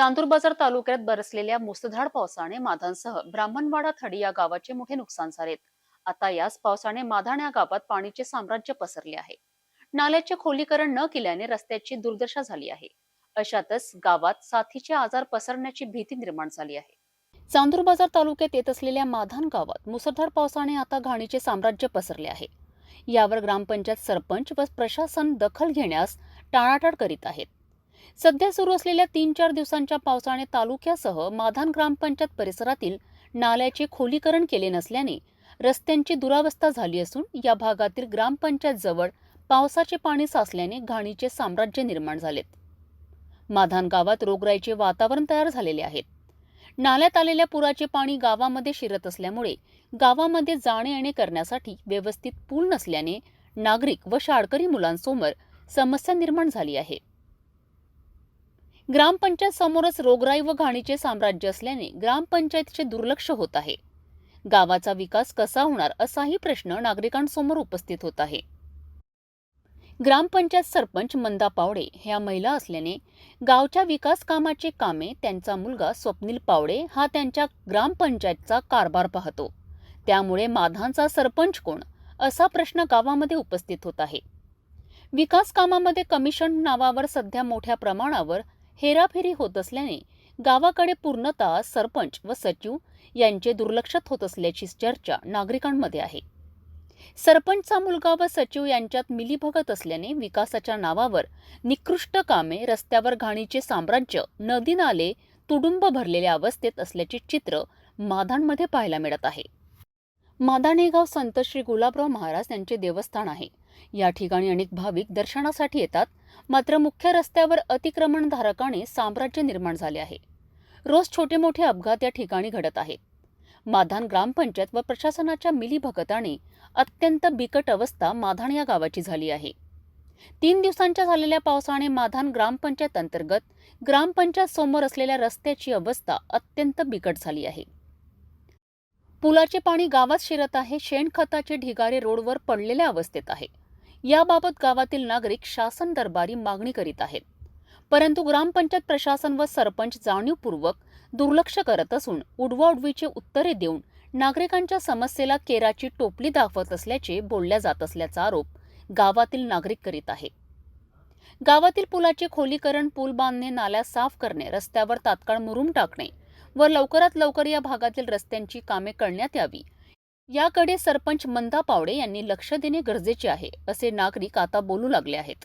चांदूर बाजार तालुक्यात बरसलेल्या मुसळधार पावसाने माधानसह ब्राह्मणवाडा थडी या गावाचे मोठे नुकसान झालेत आता याच पावसाने माधान या गावात पाणीचे साम्राज्य पसरले आहे. नाल्याचे खोलीकरण न केल्याने रस्त्याची दुर्दशा झाली आहे. अशातच गावात साथीचे आजार पसरण्याची भीती निर्माण झाली आहे. चांदूर बाजार तालुक्यात येत असलेल्या माधान गावात मुसळधार पावसाने आता घाणीचे साम्राज्य पसरले आहे. यावर ग्रामपंचायत सरपंच व प्रशासन दखल घेण्यास टाळाटाळ करीत आहेत. सध्या सुरू असलेल्या तीन चार दिवसांच्या पावसाने तालुक्यासह माधान ग्रामपंचायत परिसरातील नाल्याचे खोलीकरण केले नसल्याने रस्त्यांची दुरावस्था झाली असून या भागातील ग्रामपंचायत जवळ पावसाचे पाणी साचल्याने घाणीचे साम्राज्य निर्माण झालेत. माधान गावात रोगराईचे वातावरण तयार झालेले आहेत नाल्यात आलेल्या पुराचे पाणी गावामध्ये शिरत असल्यामुळे गावामध्ये जाणे येणे करण्यासाठी व्यवस्थित पूल नसल्याने नागरिक व शाळकरी मुलांसमोर समस्या निर्माण झाली आहे. ग्रामपंचायत समोरच रोगराई व घाणीचे साम्राज्य असल्याने ग्रामपंचायतीचे दुर्लक्ष होत आहे. गावाचा विकास कसा होणार असाही प्रश्न नागरिकांसमोर उपस्थित होत आहे. ग्रामपंचायत सरपंच मंदा पावडे ह्या महिला असल्याने गावच्या विकास कामाचे कामे त्यांचा मुलगा स्वप्नील पावडे हा त्यांच्या ग्रामपंचायतचा कारभार पाहतो. त्यामुळे माधांचा सरपंच कोण असा प्रश्न गावामध्ये उपस्थित होत आहे. विकास कामामध्ये कमिशन नावावर सध्या मोठ्या प्रमाणावर हेराफेरी होत असल्याने गावाकडे पूर्णतः सरपंच व सचिव यांचे दुर्लक्षात होत असल्याची चर्चा नागरिकांमध्ये आहे. सरपंचचा मुलगा व सचिव यांच्यात मिलीभगत असल्याने विकासाच्या नावावर निकृष्ट कामे रस्त्यावर घाणीचे साम्राज्य नदी नाले तुडुंब भरलेल्या अवस्थेत असल्याचे चित्र माधांमध्ये पाहायला मिळत आहे. माधान संत श्री गुलाबराव महाराज यांचे देवस्थान आहे. या ठिकाणी अनेक भाविक दर्शनासाठी येतात. मात्र मुख्य रस्त्यावर अतिक्रमणधारकाने साम्राज्य निर्माण झाले आहे. रोज छोटे मोठे अपघात या ठिकाणी घडत आहेत. माधान ग्रामपंचायत व प्रशासनाच्या मिलीभगताने अत्यंत बिकट अवस्था माधान या गावाची झाली आहे. तीन दिवसांच्या झालेल्या पावसाने माधान ग्रामपंचायत अंतर्गत ग्रामपंचायत समोर असलेल्या रस्त्याची अवस्था अत्यंत बिकट झाली आहे. पुलाचे पाणी गावात शिरत आहे शेणखताचे ढिगारे रोडवर पडलेल्या अवस्थेत आहे. याबाबत गावातील नागरिक शासन दरबारी मागणी करीत आहेत. परंतु ग्रामपंचायत प्रशासन व सरपंच जाणीवपूर्वक दुर्लक्ष करत असून उडवाउडवीचे उत्तरे देऊन नागरिकांच्या समस्येला केराची टोपली दाखवत असल्याचे बोलल्या जात असल्याचा आरोप गावातील नागरिक करीत आहे. गावातील पुलाचे खोलीकरण पूल बांधणे नाल्या साफ करणे रस्त्यावर तात्काळ मुरूम टाकणे व लवकरात लवकर या भागातील रस्त्यांची कामे करण्यात यावी. याकडे सरपंच मंदा पावडे यांनी लक्ष देणे गरजेचे आहे असे नागरिक आता बोलू लागले आहेत.